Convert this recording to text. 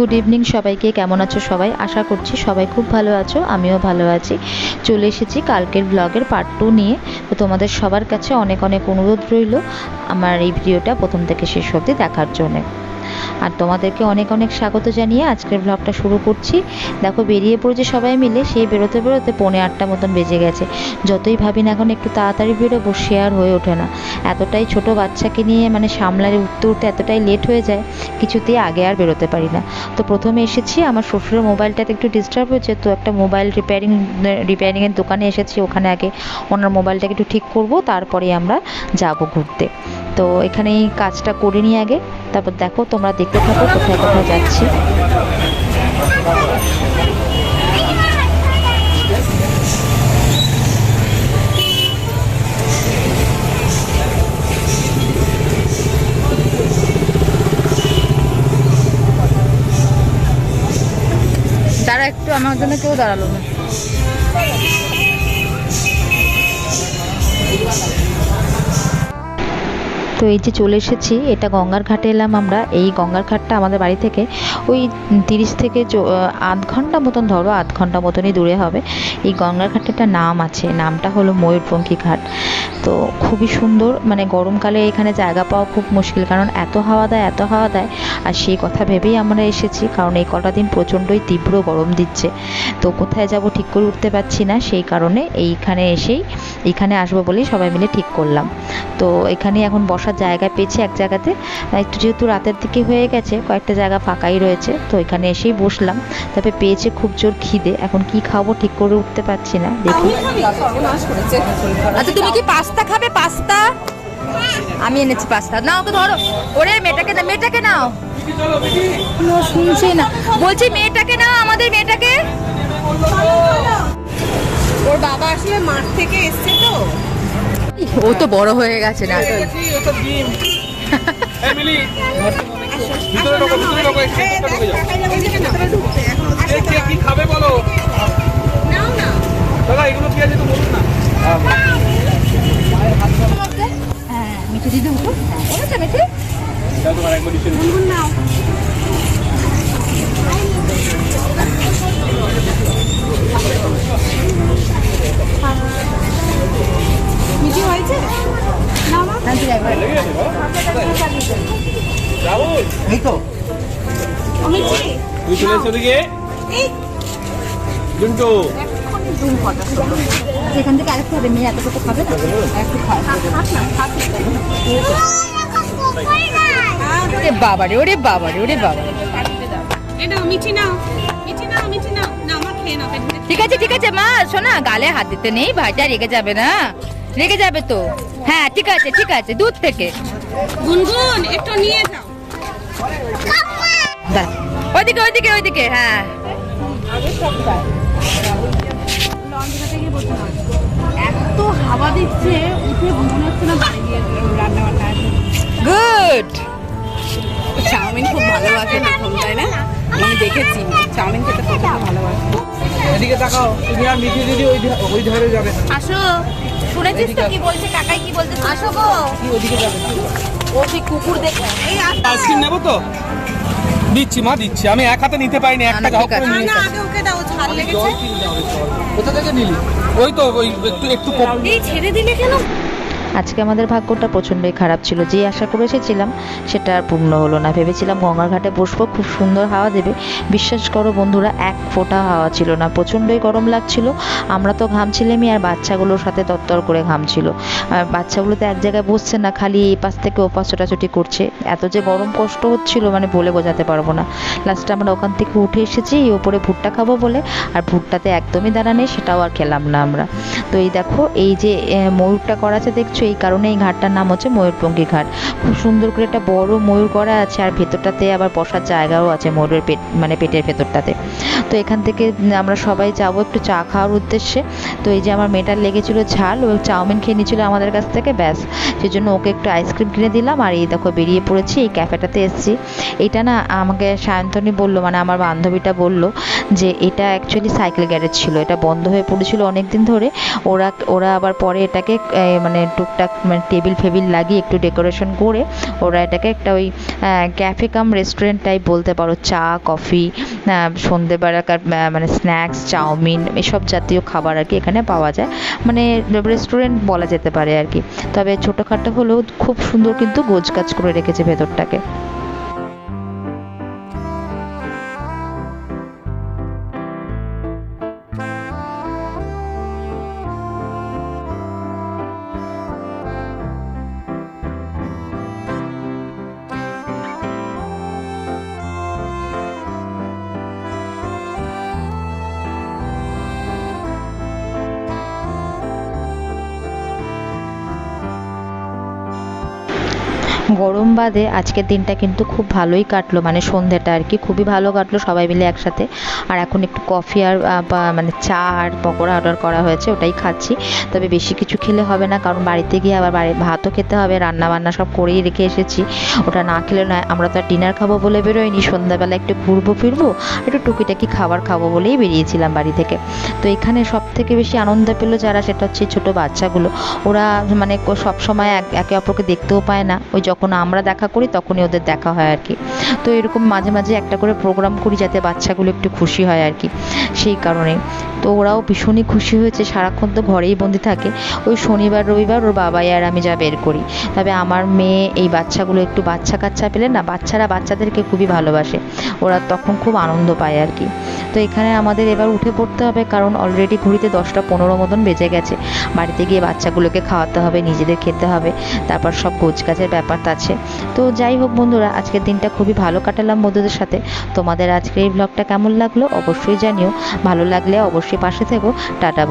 Good evening সবাইকে, কেমন আছো সবাই? আশা করছি সবাই খুব ভালো আছো, আমিও ভালো আছি। চলে এসেছি কালকের ব্লগের পার্ট টু নিয়ে। তো তোমাদের সবার কাছে অনেক অনেক অনুরোধ রইল আমার এই ভিডিওটা প্রথম থেকে শেষ অবধি দেখার জন্যে। আর তোমাদেরকে অনেক অনেক স্বাগত জানিয়ে আজকের ব্লগটা শুরু করছি। দেখো, বেরিয়ে পড়েছে সবাই মিলে, সেই বেরোতে বেরোতে পৌনে আটটা মতন বেজে গেছে। যতই ভাবি না এখন একটু তাড়াতাড়ি বেরোবো সে আর হয়ে ওঠে না। এতটাই ছোট বাচ্চাকে নিয়ে মানে সামলারে উঠতে উঠতে এতটাই লেট হয়ে যায়, কিছুতেই আগে আর বেরোতে পারি না। তো প্রথমে এসেছি, আমার শ্বশুরের মোবাইলটাতে একটু ডিস্টার্ব হয়েছে, তো একটা মোবাইল রিপেয়ারিং রিপেয়ারিংয়ের দোকানে এসেছি, ওখানে আগে ওনার মোবাইলটাকে একটু ঠিক করব তারপরে আমরা যাব ঘুরতে। তো এখানে এই কাজটা করে নিই আগে। তারপর দেখো, তোমরা দেখতে থাকো কোথায় কোথায় যাচ্ছি। দাঁড়া, একটু আমার জন্য কেউ দাঁড়াল না। তো এই যে চলে এসেছি, এটা গঙ্গার ঘাটে এলাম আমরা। এই গঙ্গার ঘাটটা আমাদের বাড়ি থেকে ওই তিরিশ থেকে আধ ঘণ্টা মতন, ধরো আধ ঘণ্টা মতনই দূরে হবে। এই গঙ্গার ঘাটে একটা নাম আছে, নামটা হলো ময়ূরপঙ্খী ঘাট। তো খুবই সুন্দর মানে গরমকালে এখানে জায়গা পাওয়া খুব মুশকিল, কারণ এত হাওয়া দেয়, এত হাওয়া দেয়, আর সেই কথা ভেবেই আমরা এসেছি, কারণ এই কটা দিন প্রচণ্ডই তীব্র গরম দিচ্ছে। তো কোথায় যাব ঠিক করে উঠতে পারছি না, সেই কারণে এইখানে এসেই, এখানে আসব বলেই সবাই মিলে ঠিক করলাম। তো এখানে এখন বসার জায়গা পেয়েছি এক জায়গাতে। একটু যেহেতু রাতের দিকে হয়ে গেছে, কয়েকটা জায়গা ফাঁকাই রয়েছে, তো এখানে এসেই বসলাম। তবে পেয়েছে খুব জোর খিদে, এখন কি খাব ঠিক করে উঠতে পারছি না, দেখি। আচ্ছা তুমি কি পাস্তা খাবে? পাস্তা? আমি এনেছি পাস্তা। না ওকে ধরো। ওরে, মেয়েটাকে না মেয়েটাকে নাও। শুনছে না। বলছি, মেয়েটাকে নাও, আমাদের মেয়েটাকে। ওর বাবা আসলে মাঠ থেকে এসছে তো। ও তো বড় হয়ে গেছে না। মিঠে দিদি উঠো মিঠে তোমার একবার দিচ্ছি হয়েছে? হ্যাঁ বাবা এই তো। তুই চলে এসো জুন্টু। এখান থেকে আরেকটু হবে মেয়ে এত কত খাবে? না একটু খায় ওরে বাবারে ওরে বাবারে ওরে বাবা মিঠি নাও মিঠি নাও। মিঠি নাও না আমার খেয়ে নাও ঠিক আছে ঠিক আছে মা। শোনা গালে হাত দিতে নেই ভাইটা রেগে যাবে না। রেগে যাবে তো? হ্যাঁ ঠিক আছে ঠিক আছে দুধ থেকে। গুনগুন একটু নিয়ে যাও। ওইদিকে ওইদিকে ওইদিকে হ্যাঁ। এত হাওয়া দিচ্ছে উঠে মনে হচ্ছে না বাড়ি গিয়ে রান্না বান্না গুড। চাউমিন খুব ভালোবাসে না তাই না? আমি দেখেছি চাউমিন খেতে প্রচণ্ড ভালোবাসে। এদিকে তাকাও তুমি আর মিঠি দিদি ওই ওই ধারে যাবে আসো। শুনেছিস তো কি বলছে কাকাই কি বলছে আসো গো। ওদিকে যাবে? ও সেই কুকুর দেখে। এই আইসক্রিম নেব তো? দিচ্ছি মা দিচ্ছি। আমি এক হাতে নিতে পারিনি একটা না, ঘাও করে নিয়ে না আগে ওকে দাও ঝাল লেগেছে। কোথা থেকে নিলি? ওই তো ওই একটু একটু কম। এই ছেড়ে দিলে কেন? আজকে আমাদের ভাগ্যটা প্রচণ্ডই খারাপ ছিল। যে আশা করে এসেছিলাম, সেটা আর পূর্ণ হলো না। ভেবেছিলাম গঙ্গার ঘাটে বসবো, খুব সুন্দর হাওয়া দেবে। বিশ্বাস করো বন্ধুরা, এক ফোঁটা হাওয়া ছিল না। প্রচণ্ডই গরম লাগছিল। আমরা তো ঘামছিলামই আর বাচ্চাগুলোর সাথে তত্তর করে ঘামছিল। বাচ্চাগুলো তো এক জায়গায় বসছে না, খালি এই পাশ থেকে ও পাশ ছোটাছুটি করছে। এত যে গরম কষ্ট হচ্ছিল মানে বলে বোঝাতে পারব না। লাস্টে আমরা ওখান থেকে উঠে এসেছি এই ওপরে ভুট্টা খাব বলে। আর ভুট্টাতে একদমই দাঁড়া নেই, সেটাও আর খেলাম না আমরা। তো এই দেখো, এই যে ময়ূরটা করা আছে দেখছ? এই কারণে এই ঘাটটার নাম হচ্ছে ময়ূরপঙ্খী ঘাট। খুব সুন্দর করে একটা বড় ময়ূর করা আছে আর ভেতরটাতে আবার বসার জায়গাও আছে ময়ূরের পেট মানে পেটের ভেতরটাতে। তো এখান থেকে আমরা সবাই যাব একটু চা খাওয়ার উদ্দেশ্যে। তো এই যে আমার মেয়েটার লেগেছিল ঝাল, ও চাউমিন খেয়ে নিয়েছিল আমাদের কাছ থেকে, ব্যাস। সেই জন্য ওকে একটু আইসক্রিম কিনে দিলাম আর এই দেখো বেরিয়ে পড়েছি, এই ক্যাফেটাতে এসেছি। এটা না আমাকে সায়ন্তনী বলল মানে আমার বান্ধবীটা বলল যে এটা অ্যাকচুয়ালি সাইকেল গ্যারেজ ছিল, এটা বন্ধ হয়ে পড়েছিল অনেক দিন ধরে। ওরা ওরা আবার পরে এটাকে মানে টুকটাক মানে টেবিল ফেবিল লাগিয়ে একটু ডেকোরেশন করে ওরা এটাকে একটা ওই ক্যাফে কাম রেস্টুরেন্ট টাইপ বলতে পারো। চা কফি সন্ধেবেলাকার মানে স্ন্যাক্স চাউমিন এসব জাতীয় খাবার আর কি এখানে পাওয়া যায়। মানে রেস্টুরেন্ট বলা যেতে পারে আর কি। তবে ছোটোখাটো হলেও খুব সুন্দর কিন্তু গোছগাছ করে রেখেছে ভেতরটাকে। গরম বাদে আজকের দিনটা কিন্তু খুব ভালোই কাটলো মানে সন্ধ্যেটা আর কি। খুবই ভালো কাটলো সবাই মিলে একসাথে। আর এখন একটু কফি আর মানে চা আর পকোড়া অর্ডার করা হয়েছে, ওটাই খাচ্ছি। তবে বেশি কিছু খেলে হবে না, কারণ বাড়িতে গিয়ে আবার বাড়ি ভাতও খেতে হবে রান্না বান্না সব করেই রেখে এসেছি। ওটা না খেলে নয়, আমরা তো আর ডিনার খাব বলে বেরোয়নি সন্ধ্যাবেলা একটু ঘুরবো, ফিরবো, একটু টুকিটাকি খাবার খাব বলেই বেরিয়েছিলাম বাড়ি থেকে। তো এখানে সব থেকে বেশি আনন্দ পেল যারা, সেটা হচ্ছে ছোটো বাচ্চাগুলো। ওরা মানে সব সময় একে অপরকে দেখতেও পায় না। ওই যখন আমরা দেখা করি, তখনই ওদের দেখা হয় আর কি। তো এরকম মাঝে মাঝে একটা করে প্রোগ্রাম করি যাতে বাচ্চাগুলো একটু খুশি হয় আর কি, সেই কারণে। তো ওরাও ভীষণই খুশি হয়েছে, সারাক্ষণ তো ঘরেই বন্দি থাকে। ওই শনিবার, রবিবার ওর বাবাই আর আমি যা বের করি। তবে আমার মেয়ে এই বাচ্চাগুলো একটু বাচ্চা কাচ্চা পেলে না, বাচ্চারা বাচ্চাদেরকে খুবই ভালোবাসে। ওরা তখন খুব আনন্দ পায় আর কি। তো এখানে আমাদের এবার উঠে পড়তে হবে, কারণ অলরেডি ঘড়িতে দশটা পনেরো মতন বেজে গেছে। বাড়িতে গিয়ে বাচ্চাগুলোকে খাওয়াতে হবে, নিজেদের খেতে হবে। তারপর সব গোছগাছের ব্যাপার আছে। তো যাই হোক বন্ধুরা, আজকের দিনটা খুবই ভালো কাটালাম বন্ধুদের সাথে। তোমাদের আজকের এই ব্লগটা কেমন লাগল অবশ্যই জানিও। ভালো লাগলে অবশ্যই পাশে থেকো। টাটা